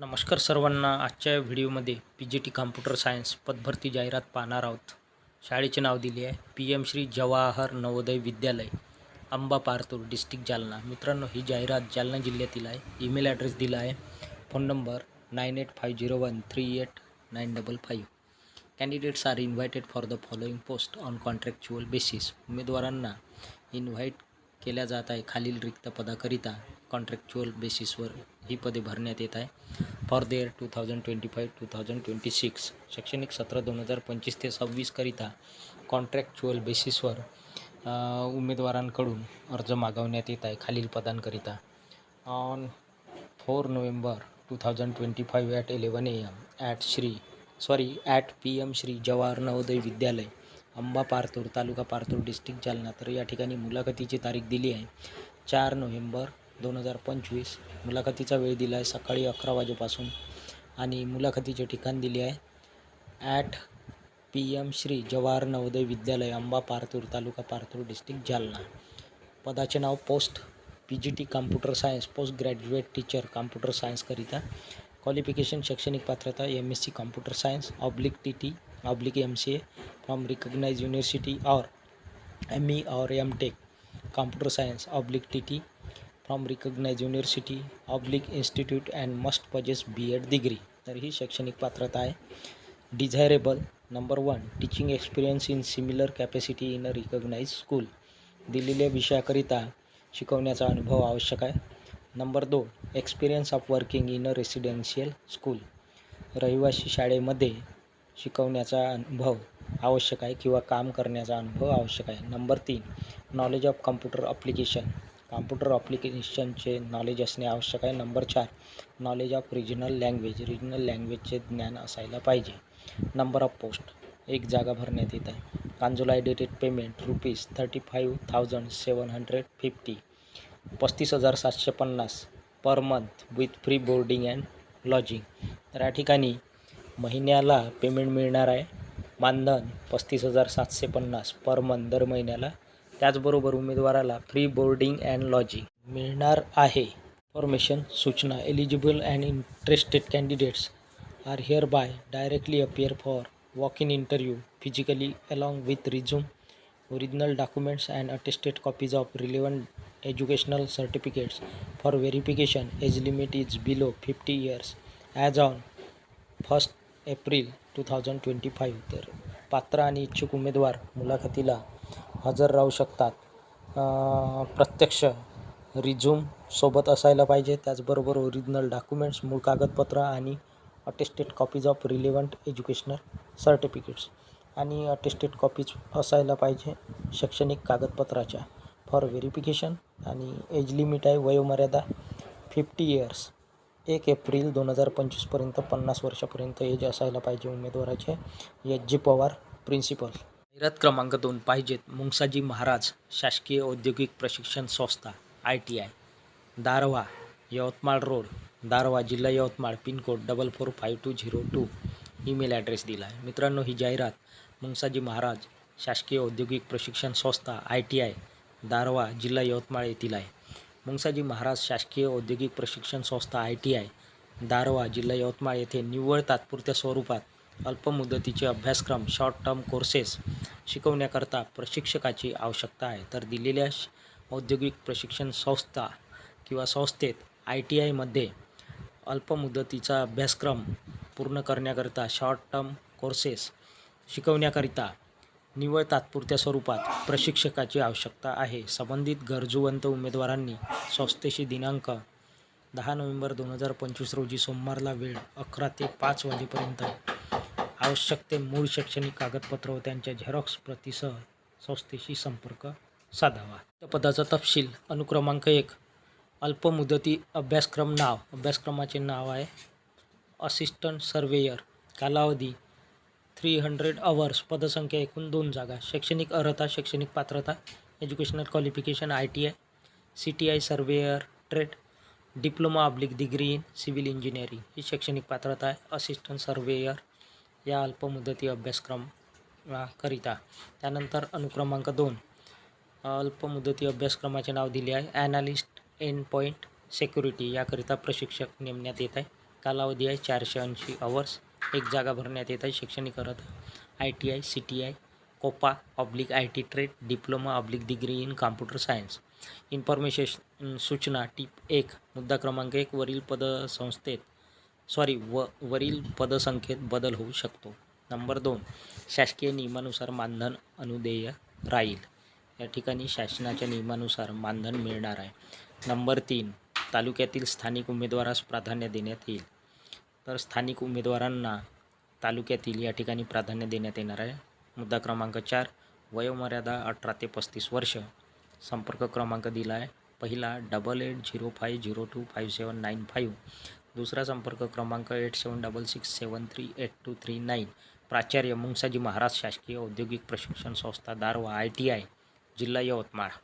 नमस्कार सर्वांना. आजच्या व्हिडिओमध्ये P G T computer science पदभरती जाहिरात पाहणार आहोत. शाळेचे नाव दिले आहे. P M Shri Jawahar Navodaya Vidyalaya Amba पारतूर district Jalna. मित्रांनो ही जाहिरात जालना जिल्ह्यातील आहे. ईमेल ॲड्रेस दिला आहे. Phone number nine eight five zero one three eight nine double five. Candidates are invited for the following post on contractual basis. उमेदवारांना इन्व्हाइट केल्या जात आहे. खालील रिक्त पदाकरिता कॉन्ट्रॅक्च्युअल बेसिसवर ही पदे भरण्यात येत आहे. For the year two thousand twenty five two thousand twenty six शैक्षणिक सत्र दोन हजार पंचवीस ते सव्वीसकरिता कॉन्ट्रॅक्च्युअल बेसिसवर उमेदवारांकडून अर्ज मागवण्यात येत आहे. खालील पदांकरिता. On four November two thousand twenty five at eleven A M at Shri sorry at P M Shri Jawahar Navodaya Vidyalaya Amba Partur taluka Partur district Jalna. तर या ठिकाणी मुलाखतीची तारीख दिली आहे. चार नोव्हेंबर दोन हजार पंचवीस. मुलाखतीचा वेळ दिला आहे सकाळी अकरा वाजेपासून. आणि मुलाखतीचे ठिकाण दिले आहे. At P M Shri Jawahar Navodaya Vidyalaya Amba Partur taluka Partur district Jalna. पदाचे नाव post P G T computer science post graduate teacher computer सायन्सकरिता qualification शैक्षणिक पात्रता M S C computer science oblique T T oblique M C A from recognise university or M E or M Tech computer science oblique T T from recognise university oblique institute and must possess B Ed degree तर ही शैक्षणिक पात्रता आहे. Desirable number one teaching experience in similar capacity in a recognise school दिलेल्या विषयाकरिता शिकवण्याचा अनुभव आवश्यक आहे. नंबर दोन experience of working in a residential school रहिवासी शाळेमध्ये शिकवण्याचा अनुभव आवश्यक आहे किंवा काम करण्याचा अनुभव आवश्यक आहे. नंबर तीन knowledge of computer application computer अप्लिकेशनचे knowledge असणे आवश्यक आहे. नंबर चार knowledge of regional language regional लँग्वेजचे ज्ञान असायला पाहिजे. नंबर ऑफ पोस्ट एक जागा भरण्यात येत आहे. Consolidated payment rupees thirty five thousand seven hundred fifty पस्तीस हजार सातशे पन्नास per month with free boarding and lodging तर या ठिकाणी महिन्याला पेमेंट मिळणार आहे. मानधन पस्तीस हजार सातशे पन्नास पर मंथ दर महिन्याला. त्याचबरोबर उमेदवाराला फ्री बोर्डिंग अँड लॉजिंग मिळणार आहे. इन्फॉर्मेशन सूचना eligible and interested candidates are hereby directly appear for walk in interview physically along with resume original documents and attested copies of relevant educational certificates for verification age limit is below fifty years as on first April two thousand twenty five तर पात्र आणि इच्छुक उमेदवार मुलाखतीला हजर राहू शकतात. प्रत्यक्ष रिझ्यूम सोबत असायला पाहिजे. त्याचबरोबर ओरिजिनल डॉक्युमेंट्स मूळ कागदपत्र आणि attested copies of relevant educational certificates आणि अटेस्टेड कॉपीज असायला पाहिजे. शैक्षणिक कागदपत्राच्या फॉर व्हेरिफिकेशन आणि एज लिमिट आहे. वयोमर्यादा फिफ्टी इयर्स एक एप्रिल दोन हजार पंचवीसपर्यंत पन्नास वर्षापर्यंत एज असायला पाहिजे उमेदवाराचे एच जी पवार प्रिन्सिपल जाहिरात क्रमांक दोन पाहिजेत मुंगसाजी महाराज शासकीय औद्योगिक प्रशिक्षण संस्था I T I. Darwha Yavatmal road Darwha जिल्हा Yavatmal pin code double four five two zero two email address दिला आहे मित्रांनो ही जाहिरात मुंगसाजी महाराज शासकीय औद्योगिक प्रशिक्षण संस्था आय टी आय दारवा जिल्हा यवतमाळ येथील आहे. मुंगसाजी महाराज शासकीय औद्योगिक प्रशिक्षण संस्था आय टी आय दारवा जिल्हा यवतमाळ येथे निव्वळ तात्पुरत्या स्वरूपात अल्पमुदतीचे अभ्यासक्रम शॉर्ट टर्म कोर्सेस शिकवण्याकरता प्रशिक्षकाची आवश्यकता आहे. तर दिलेल्या औद्योगिक प्रशिक्षण संस्था किंवा संस्थेत आय टी आयमध्ये अल्पमुदतीचा अभ्यासक्रम पूर्ण करण्याकरिता शॉर्ट टर्म कोर्सेस शिकवण्याकरिता निव्वळ तात्पुरत्या स्वरूपात प्रशिक्षकाची आवश्यकता आहे. संबंधित गरजूवंत उमेदवारांनी संस्थेशी दिनांक दहा नोव्हेंबर दोन हजार पंचवीस रोजी सोमवारला वेळ अकरा ते पाच वाजेपर्यंत. आवश्यक ते मूळ शैक्षणिक कागदपत्र व त्यांच्या झेरॉक्स प्रतीसह संस्थेशी संपर्क साधावा. त्या पदाचा तपशील. अनुक्रमांक एक. अल्पमुदती अभ्यासक्रम नाव. अभ्यासक्रमाचे नाव आहे. Assistant surveyor. कालावधी थ्री हंड्रेड अवर्स पदसंख्या एकूण दोन जागा शैक्षणिक अर्हता शैक्षणिक पात्रता educational qualification I T I C T I surveyor trade diploma oblique degree in civil engineering ही शैक्षणिक पात्रता आहे. असिस्टंट सर्वेयर या अल्पमुदती अभ्यासक्रम करिता. त्यानंतर अनुक्रमांक दोन अल्पमुदती अभ्यासक्रमाचे नाव दिले आहे. ॲनालिस्ट एंड पॉईंट सेक्युरिटी याकरिता प्रशिक्षक नेमण्यात येत आहे. कालावधी आहे चारशे ऐंशी अवर्स एक जागा भरण्यात येत आहे शैक्षणिक अर्हता I T I C T I COPA oblique I T trade diploma oblique degree in computer science. Information सूचना टीप एक मुद्दा क्रमांक एक वरील पदसंस्थेत सॉरी व वरील पदसंख्येत बदल होऊ शकतो. नंबर दोन शासकीय नियमानुसार मानधन अनुदेय राहील. या ठिकाणी शासनाच्या नियमानुसार मानधन मिळणार आहे. नंबर तीन तालुक्यातील स्थानिक उमेदवारास प्राधान्य देण्यात येईल. तर स्थानिक उमेदवारांना तालुक्यातील या ठिकाणी प्राधान्य देण्यात येणार आहे. मुद्दा क्रमांक चार वयोमर्यादा अठरा ते पस्तीस वर्ष संपर्क क्रमांक दिला आहे पहिला double eight zero five zero two five seven nine five दुसरा संपर्क क्रमांक eight seven double six seven three eight two three nine प्राचार्य मुंगसाजी महाराज शासकीय औद्योगिक प्रशिक्षण संस्था दारवा आय टी आय. जिल्हा यवतमाळ.